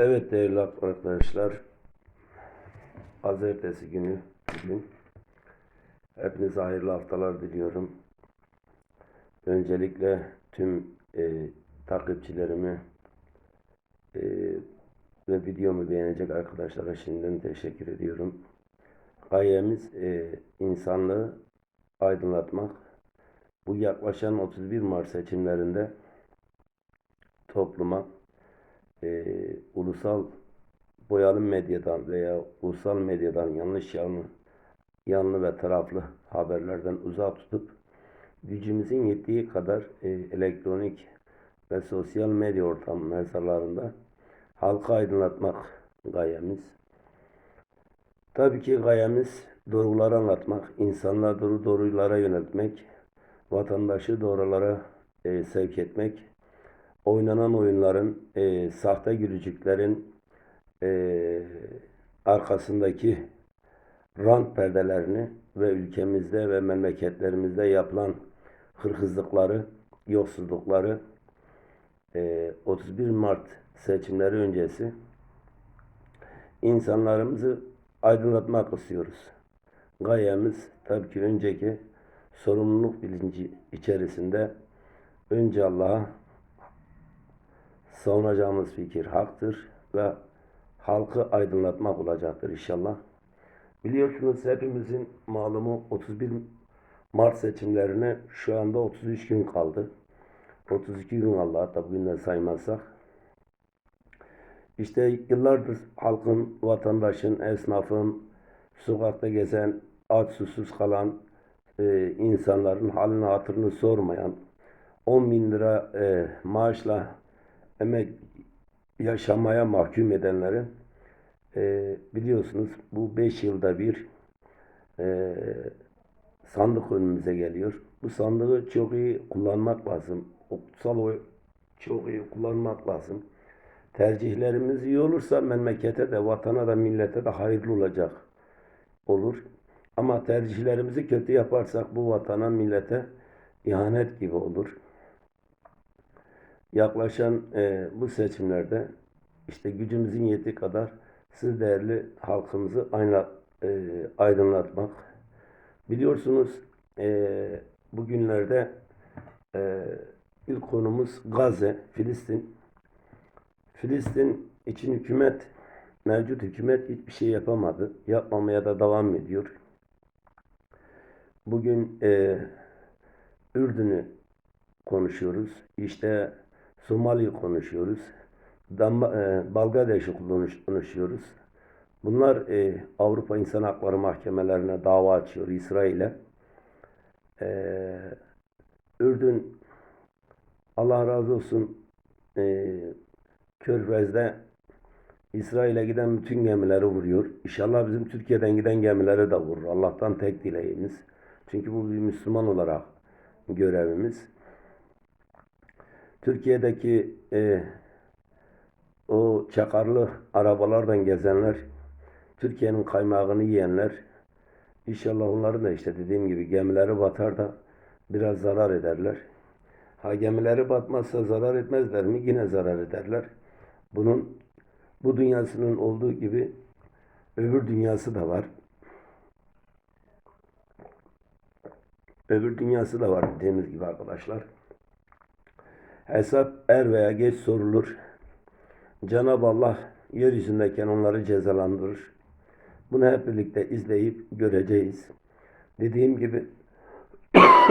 Evet değerli arkadaşlar. Pazartesi günü bugün. Hepinize hayırlı haftalar diliyorum. Öncelikle tüm e, takipçilerimi e, ve videomu beğenecek arkadaşlara şimdiden teşekkür ediyorum. Gayemiz e, insanlığı aydınlatmak. Bu yaklaşan 31 Mart seçimlerinde topluma e, ulusal boyalı medyadan veya ulusal medyadan yanlış yanlı, yanlı ve taraflı haberlerden uzak tutup gücümüzün yettiği kadar e, elektronik ve sosyal medya ortam mecralarında halka aydınlatmak gayemiz. Tabii ki gayemiz doğruları anlatmak, insanları doğru doğrulara yöneltmek, vatandaşı doğrulara e, sevk etmek, oynanan oyunların, e, sahte gülücüklerin e, arkasındaki rant perdelerini ve ülkemizde ve memleketlerimizde yapılan hırsızlıkları, yolsuzlukları e, 31 Mart seçimleri öncesi insanlarımızı aydınlatmak istiyoruz. Gayemiz tabii ki önceki sorumluluk bilinci içerisinde önce Allah'a savunacağımız fikir haktır ve halkı aydınlatmak olacaktır inşallah. Biliyorsunuz hepimizin malumu 31 Mart seçimlerine şu anda 33 gün kaldı. 32 gün Allah hatta bugünden saymazsak. İşte yıllardır halkın, vatandaşın, esnafın, sokakta gezen, aç susuz kalan e, insanların halini hatırını sormayan, 10 bin lira e, maaşla emek yaşamaya mahkum edenlerin e, biliyorsunuz bu 5 yılda bir e, sandık önümüze geliyor. Bu sandığı çok iyi kullanmak lazım. O kutsal oy çok iyi kullanmak lazım. Tercihlerimiz iyi olursa memlekete de, vatana da, millete de hayırlı olacak olur. Ama tercihlerimizi kötü yaparsak bu vatana, millete ihanet gibi olur. Yaklaşan e, bu seçimlerde işte gücümüzün yettiği kadar siz değerli halkımızı ayna, e, aydınlatmak. Biliyorsunuz e, bugünlerde e, ilk konumuz Gazze, Filistin. Filistin için hükümet, mevcut hükümet hiçbir şey yapamadı. Yapmamaya da devam ediyor. Bugün e, Ürdün'ü konuşuyoruz. İşte Somali konuşuyoruz. Dam, e, Bangladeş'i konuş, konuşuyoruz. Bunlar e, Avrupa İnsan Hakları Mahkemelerine dava açıyor İsrail'e. E, Ürdün Allah razı olsun e, Körfez'de İsrail'e giden bütün gemileri vuruyor. İnşallah bizim Türkiye'den giden gemileri de vurur. Allah'tan tek dileğimiz. Çünkü bu bir Müslüman olarak görevimiz. Türkiye'deki e, o çakarlı arabalardan gezenler, Türkiye'nin kaymağını yiyenler, inşallah onların da işte dediğim gibi gemileri batar da biraz zarar ederler. Ha gemileri batmazsa zarar etmezler mi? Yine zarar ederler. Bunun bu dünyasının olduğu gibi öbür dünyası da var. Öbür dünyası da var dediğimiz gibi arkadaşlar. Hesap er veya geç sorulur. Cenab-ı Allah yeryüzündeyken onları cezalandırır. Bunu hep birlikte izleyip göreceğiz. Dediğim gibi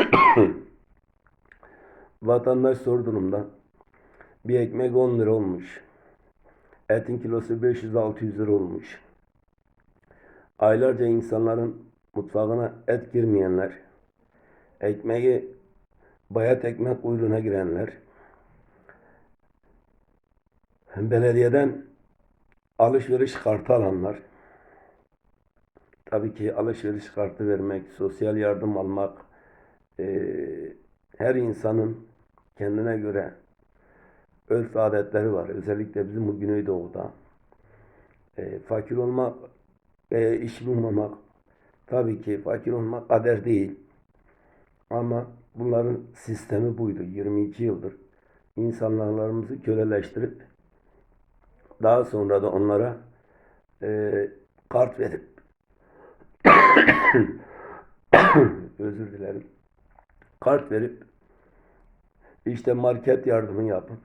vatandaş zor. Bir ekmek 10 lira olmuş. Etin kilosu 500-600 lira olmuş. Aylarca insanların mutfağına et girmeyenler, ekmeği bayat ekmek kuyruğuna girenler, belediyeden alışveriş kartı alanlar, tabii ki alışveriş kartı vermek, sosyal yardım almak, eee, her insanın kendine göre örf adetleri var. Özellikle bizim bu Güneydoğu'da. Eee, fakir olmak, eee, iş bulmamak, tabii ki fakir olmak kader değil. Ama bunların sistemi buydu 22 yıldır. İnsanlarımızı köleleştirip daha sonra da onlara e, kart verip özür dilerim kart verip işte market yardımı yapıp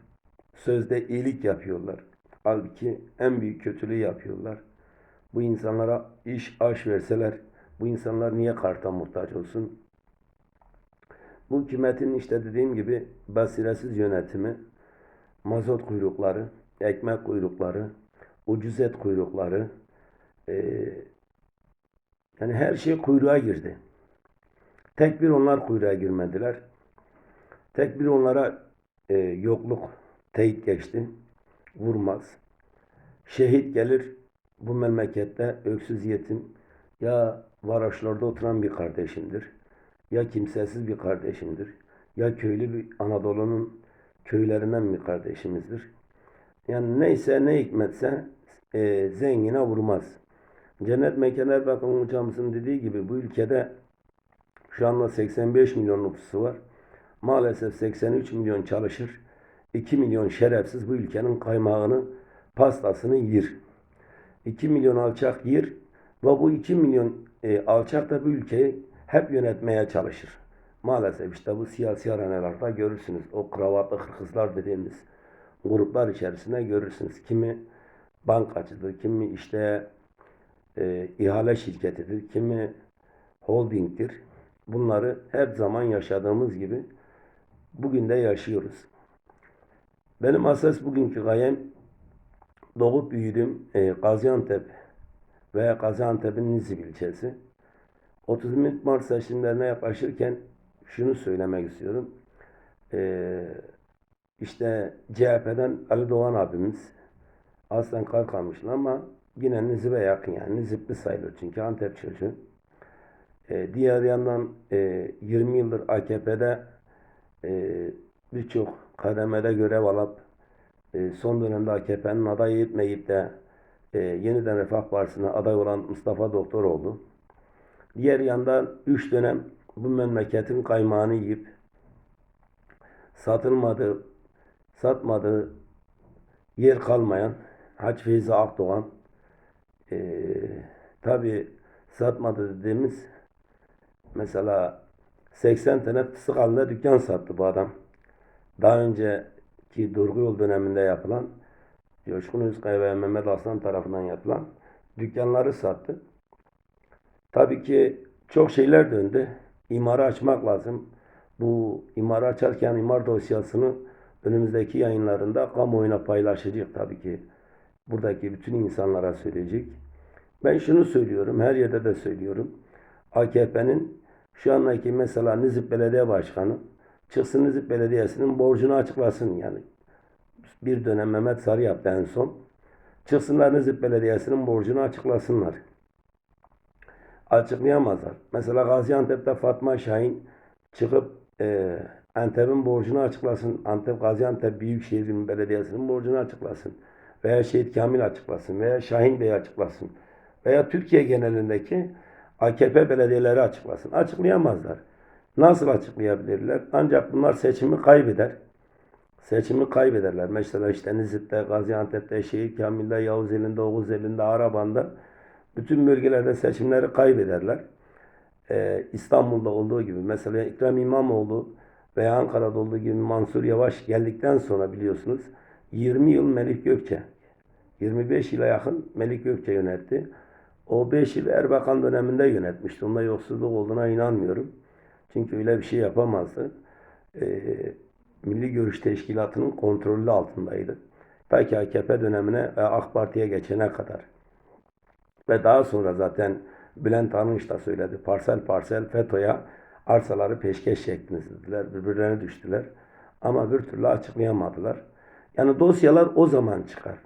sözde iyilik yapıyorlar. Halbuki en büyük kötülüğü yapıyorlar. Bu insanlara iş aş verseler bu insanlar niye karta muhtaç olsun? Bu hükümetin işte dediğim gibi basiretsiz yönetimi, mazot kuyrukları, ekmek kuyrukları, ucuz et kuyrukları, eee, yani her şey kuyruğa girdi. Tek bir onlar kuyruğa girmediler. Tek bir onlara e, yokluk teyit geçti. Vurmaz. Şehit gelir bu memlekette öksüz yetim ya varoşlarda oturan bir kardeşimdir. Ya kimsesiz bir kardeşimdir. Ya köylü bir Anadolu'nun köylerinden bir kardeşimizdir. Yani neyse ne hikmetse e, zengine vurmaz. Cennet Mekanlar Bakanı hocamızın dediği gibi bu ülkede şu anda 85 milyon nüfusu var. Maalesef 83 milyon çalışır. 2 milyon şerefsiz bu ülkenin kaymağını, pastasını yer. 2 milyon alçak yer ve bu 2 milyon e, alçak da bu ülkeyi hep yönetmeye çalışır. Maalesef işte bu siyasi arenalarda görürsünüz. O kravatlı hırkızlar dediğimiz gruplar içerisinde görürsünüz. Kimi bankacıdır, kimi işte e, ihale şirketidir, kimi holdingdir. Bunları hep zaman yaşadığımız gibi bugün de yaşıyoruz. Benim asas bugünkü gayem doğup büyüdüm e, Gaziantep veya Gaziantep'in Nizip ilçesi. 30 Mart seçimlerine yaklaşırken şunu söylemek istiyorum. E, işte CHP'den Ali Doğan abimiz aslen Karkamışlı ama yine Nizip'e yakın yani Nizipli sayılır çünkü Antep çocuğu. E, diğer yandan e, 20 yıldır AKP'de e, birçok kademede görev alıp e, son dönemde AKP'nin adayı etmeyip de e, yeniden Refah Partisi'ne aday olan Mustafa Doktoroğlu. Diğer yandan 3 dönem bu memleketin kaymağını yiyip satılmadı, satmadığı yer kalmayan Hacı Feyzi Akdoğan e, tabi satmadı dediğimiz mesela 80 tane fıstık halinde dükkan sattı bu adam. Daha önceki Durgu Yol döneminde yapılan Coşkun Özkaya ve Mehmet Aslan tarafından yapılan dükkanları sattı. Tabii ki çok şeyler döndü. İmarı açmak lazım. Bu imarı açarken imar dosyasını önümüzdeki yayınlarında kamuoyuna paylaşacak tabii ki. Buradaki bütün insanlara söyleyecek. Ben şunu söylüyorum, her yerde de söylüyorum. AKP'nin şu andaki mesela Nizip Belediye Başkanı çıksın Nizip Belediyesi'nin borcunu açıklasın yani. Bir dönem Mehmet Sarı yaptı en son. Çıksınlar Nizip Belediyesi'nin borcunu açıklasınlar. Açıklayamazlar. Mesela Gaziantep'te Fatma Şahin çıkıp e, Antep'in borcunu açıklasın. Antep Gaziantep Büyükşehir Belediyesi'nin borcunu açıklasın. Veya Şehit Kamil açıklasın. Veya Şahin Bey açıklasın. Veya Türkiye genelindeki AKP belediyeleri açıklasın. Açıklayamazlar. Nasıl açıklayabilirler? Ancak bunlar seçimi kaybeder. Seçimi kaybederler. Mesela işte Nizip'te, Gaziantep'te, Şehir Kamil'de, Yavuz elinde, Oğuz elinde, Araban'da bütün bölgelerde seçimleri kaybederler. Ee, İstanbul'da olduğu gibi mesela Ekrem İmamoğlu veya Ankara'da olduğu gibi Mansur Yavaş geldikten sonra biliyorsunuz 20 yıl Melih Gökçe 25 yıla yakın Melih Gökçe yönetti. O 5 yıl Erbakan döneminde yönetmişti. Onda yoksulluk olduğuna inanmıyorum. Çünkü öyle bir şey yapamazdı. Ee, Milli Görüş Teşkilatı'nın kontrolü altındaydı. Ta ki AKP dönemine ve AK Parti'ye geçene kadar. Ve daha sonra zaten Bülent Arınç da söyledi. Parsel parsel FETÖ'ye arsaları peşkeş çektiniz dediler. Birbirlerine düştüler. Ama bir türlü açıklayamadılar. Yani dosyalar o zaman çıkar.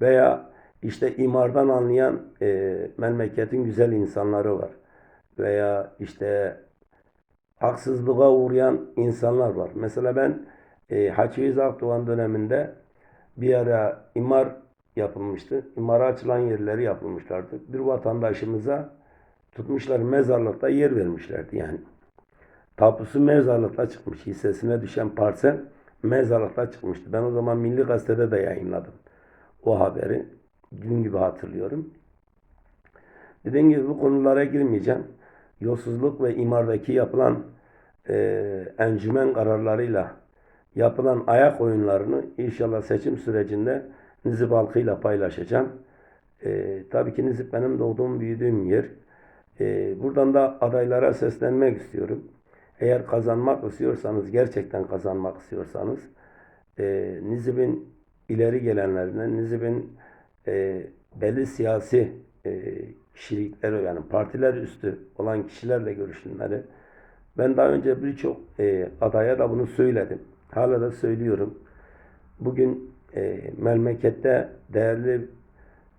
Veya işte imardan anlayan e, memleketin güzel insanları var. Veya işte haksızlığa uğrayan insanlar var. Mesela ben e, Hacı Akdoğan döneminde bir ara imar yapılmıştı. İmara açılan yerleri yapılmışlardı. Bir vatandaşımıza tutmuşlar mezarlıkta yer vermişlerdi yani. Tapusu mezarlıkta çıkmış. Hissesine düşen parsel mezarlıkta çıkmıştı. Ben o zaman Milli Gazete'de de yayınladım. o haberi. Gün gibi hatırlıyorum. Dediğim gibi bu konulara girmeyeceğim. Yolsuzluk ve imardaki yapılan e, encümen kararlarıyla yapılan ayak oyunlarını inşallah seçim sürecinde Nizip halkıyla paylaşacağım. E, tabii ki Nizip benim doğduğum, büyüdüğüm yer. E, buradan da adaylara seslenmek istiyorum. Eğer kazanmak istiyorsanız, gerçekten kazanmak istiyorsanız, e, Nizip'in ileri gelenlerine, Nizip'in e, belli siyasi e, kişilikleri yani partiler üstü olan kişilerle görüşünleri. Ben daha önce birçok e, adaya da bunu söyledim. Hala da söylüyorum. Bugün e, memlekette değerli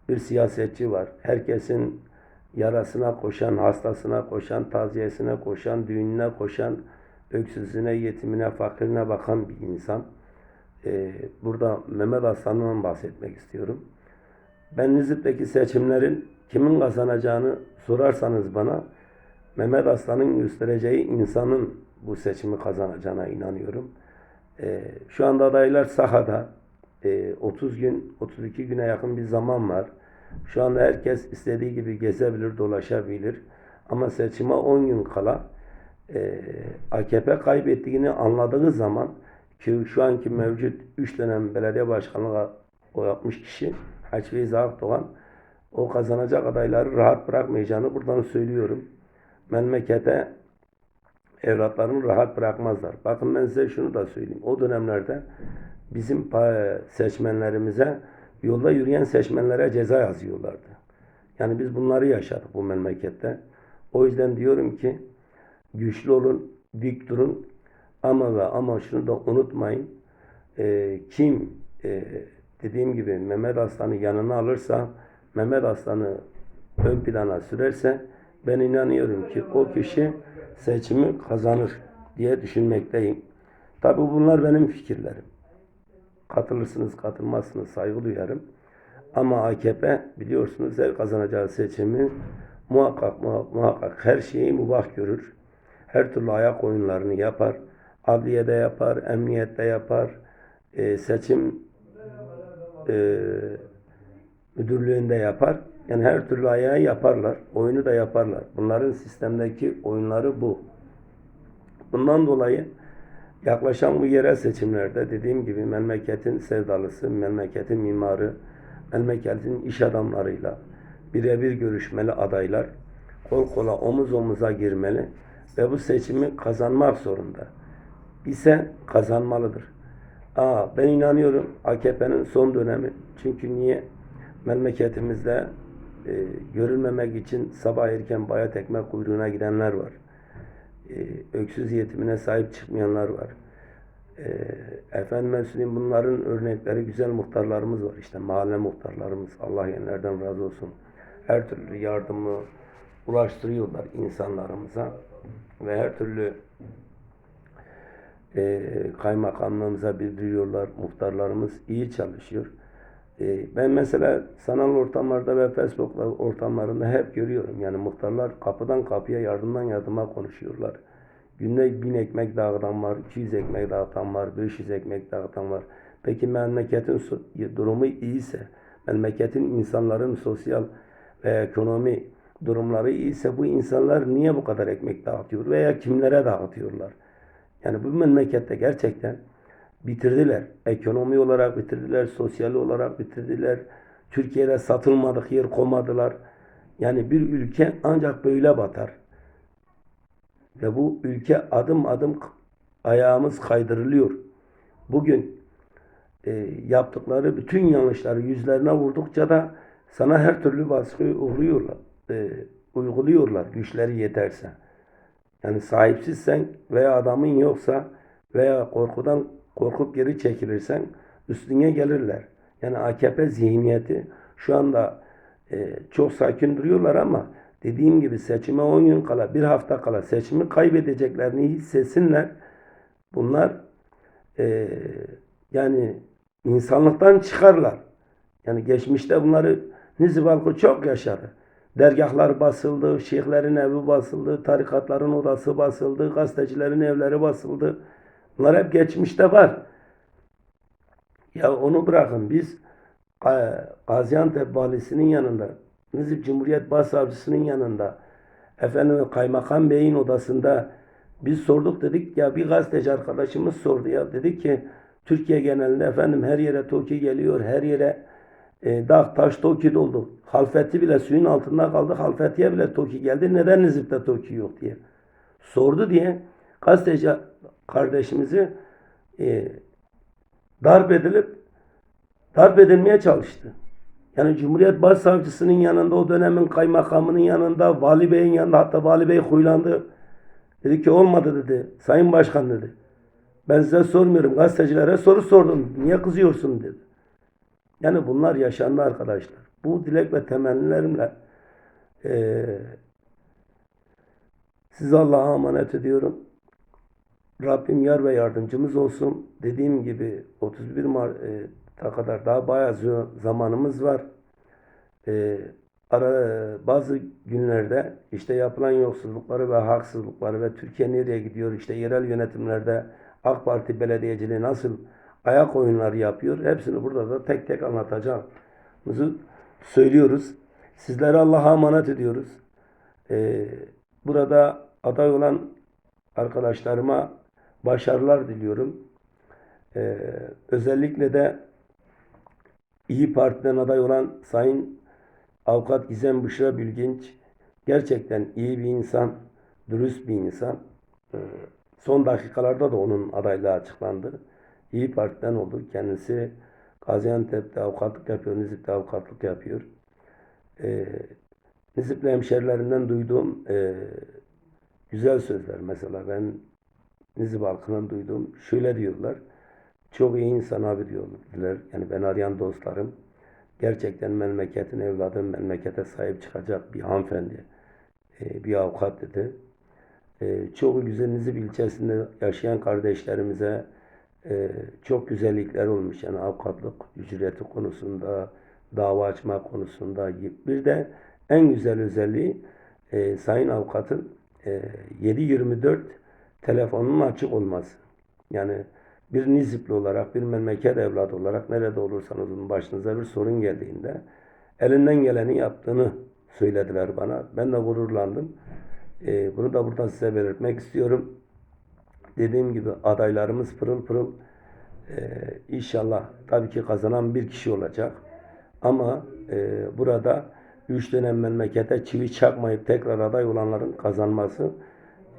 bir siyasetçi var. Herkesin yarasına koşan, hastasına koşan, taziyesine koşan, düğününe koşan, öksüzüne, yetimine, fakirine bakan bir insan. E, burada Mehmet Aslan'dan bahsetmek istiyorum. Ben Nizip'teki seçimlerin kimin kazanacağını sorarsanız bana Mehmet Aslan'ın göstereceği insanın bu seçimi kazanacağına inanıyorum. Ee, şu anda adaylar sahada. Ee, 30 gün, 32 güne yakın bir zaman var. Şu anda herkes istediği gibi gezebilir, dolaşabilir. Ama seçime 10 gün kala e, AKP kaybettiğini anladığı zaman ki şu anki mevcut 3 dönem belediye başkanlığı o yapmış kişi Haçveyiz Akdoğan o kazanacak adayları rahat bırakmayacağını buradan söylüyorum. Memlekete evlatlarını rahat bırakmazlar. Bakın ben size şunu da söyleyeyim. O dönemlerde bizim seçmenlerimize yolda yürüyen seçmenlere ceza yazıyorlardı. Yani biz bunları yaşadık bu memlekette. O yüzden diyorum ki güçlü olun, dik durun ama ve ama şunu da unutmayın. Ee, kim e, dediğim gibi Mehmet Aslan'ı yanına alırsa, Mehmet Aslan'ı ön plana sürerse ben inanıyorum ki o kişi seçimi kazanır diye düşünmekteyim. Tabi bunlar benim fikirlerim. Katılırsınız, katılmazsınız saygı duyarım. Ama AKP biliyorsunuz her kazanacağı seçimi muhakkak muhakkak, her şeyi mubah görür. Her türlü ayak oyunlarını yapar. Adliyede yapar, emniyette yapar. Ee, seçim e, müdürlüğünde yapar. Yani her türlü ayağı yaparlar. Oyunu da yaparlar. Bunların sistemdeki oyunları bu. Bundan dolayı yaklaşan bu yerel seçimlerde dediğim gibi memleketin sevdalısı, memleketin mimarı, memleketin iş adamlarıyla birebir görüşmeli adaylar kol kola omuz omuza girmeli ve bu seçimi kazanmak zorunda. ise kazanmalıdır. Aa, ben inanıyorum AKP'nin son dönemi. Çünkü niye? Memleketimizde e, görülmemek için sabah erken bayat ekmek kuyruğuna gidenler var. E, öksüz yetimine sahip çıkmayanlar var. E, efendime bunların örnekleri güzel muhtarlarımız var. İşte mahalle muhtarlarımız. Allah yenlerden razı olsun. Her türlü yardımı ulaştırıyorlar insanlarımıza ve her türlü e, kaymakamlığımıza bildiriyorlar. Muhtarlarımız iyi çalışıyor. E, ben mesela sanal ortamlarda ve Facebook ortamlarında hep görüyorum. Yani muhtarlar kapıdan kapıya yardımdan yardıma konuşuyorlar. Günde bin ekmek dağıtan var, 200 ekmek dağıtan var, 500 ekmek dağıtan var. Peki memleketin durumu iyiyse, memleketin insanların sosyal ve ekonomi durumları iyiyse bu insanlar niye bu kadar ekmek dağıtıyor veya kimlere dağıtıyorlar? Yani bu memlekette gerçekten bitirdiler. Ekonomi olarak bitirdiler, sosyal olarak bitirdiler. Türkiye'de satılmadık yer koymadılar. Yani bir ülke ancak böyle batar. Ve bu ülke adım adım ayağımız kaydırılıyor. Bugün e, yaptıkları bütün yanlışları yüzlerine vurdukça da sana her türlü baskıyı uğruyorlar, e, uyguluyorlar güçleri yeterse. Yani sahipsizsen veya adamın yoksa veya korkudan korkup geri çekilirsen üstüne gelirler. Yani AKP zihniyeti şu anda e, çok sakin duruyorlar ama dediğim gibi seçime 10 gün kala, bir hafta kala seçimi kaybedeceklerini hissetsinler. Bunlar e, yani insanlıktan çıkarlar. Yani geçmişte bunları Nizip halkı çok yaşadı. Dergahlar basıldı, şeyhlerin evi basıldı, tarikatların odası basıldı, gazetecilerin evleri basıldı. Bunlar hep geçmişte var. Ya onu bırakın biz Ga- Gaziantep valisinin yanında, Nizip Cumhuriyet Başsavcısının yanında, efendim Kaymakam Bey'in odasında biz sorduk dedik ya bir gazeteci arkadaşımız sordu ya dedi ki Türkiye genelinde efendim her yere TOKİ geliyor, her yere e, dağ taş TOKİ doldu. Halfeti bile suyun altında kaldı. Halfetiye bile TOKİ geldi. Neden Nizip'te TOKİ yok diye. Sordu diye gazeteci kardeşimizi e, darp edilip darp edilmeye çalıştı. Yani Cumhuriyet Başsavcısının yanında, o dönemin kaymakamının yanında, Vali Bey'in yanında, hatta Vali Bey huylandı. Dedi ki olmadı dedi. Sayın Başkan dedi. Ben size sormuyorum. Gazetecilere soru sordum. Niye kızıyorsun dedi. Yani bunlar yaşandı arkadaşlar. Bu dilek ve temennilerimle eee size Allah'a emanet ediyorum. Rabbim yar ve yardımcımız olsun. Dediğim gibi 31 Mart'a kadar daha bayağı zamanımız var. Ee, ara, bazı günlerde işte yapılan yolsuzlukları ve haksızlıkları ve Türkiye nereye gidiyor işte yerel yönetimlerde AK Parti belediyeciliği nasıl ayak oyunları yapıyor hepsini burada da tek tek anlatacağımızı söylüyoruz. Sizlere Allah'a emanet ediyoruz. Ee, burada aday olan arkadaşlarıma başarılar diliyorum. Ee, özellikle de İyi Parti'den aday olan Sayın Avukat Gizem Büşra Bilginç gerçekten iyi bir insan, dürüst bir insan. Ee, son dakikalarda da onun adaylığı açıklandı. İyi Parti'den oldu. Kendisi Gaziantep'te avukatlık yapıyor, Nizip'te avukatlık yapıyor. Ee, Nizip'li hemşerilerimden duyduğum e, güzel sözler mesela ben Nizip halkından duyduğum şöyle diyorlar. Çok iyi insan abi diyorlar. Yani ben arayan dostlarım gerçekten memleketin evladı, memlekete sahip çıkacak bir hanımefendi, e, bir avukat dedi. E, çok güzel Nizip ilçesinde yaşayan kardeşlerimize e, çok güzellikler olmuş. Yani avukatlık ücreti konusunda, dava açma konusunda. Bir de en güzel özelliği Sayın Avukat'ın e, 7-24 telefonunun açık olması. Yani bir Nizipli olarak, bir memleket evladı olarak nerede olursanız olun başınıza bir sorun geldiğinde elinden geleni yaptığını söylediler bana. Ben de gururlandım. E, bunu da buradan size belirtmek istiyorum. Dediğim gibi adaylarımız pırıl pırıl. E, inşallah tabii ki kazanan bir kişi olacak. Ama e, burada üç dönem memlekete çivi çakmayıp tekrar aday olanların kazanması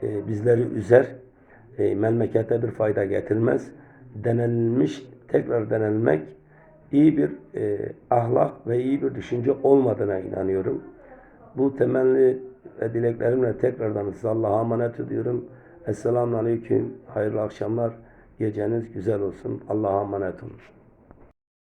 e, bizleri üzer. E, memlekete bir fayda getirmez. Denenilmiş, tekrar denenmek iyi bir e, ahlak ve iyi bir düşünce olmadığına inanıyorum. Bu temenni ve dileklerimle tekrardan size Allah'a emanet ediyorum. Esselamu Aleyküm. Hayırlı akşamlar. Geceniz güzel olsun. Allah'a emanet olun.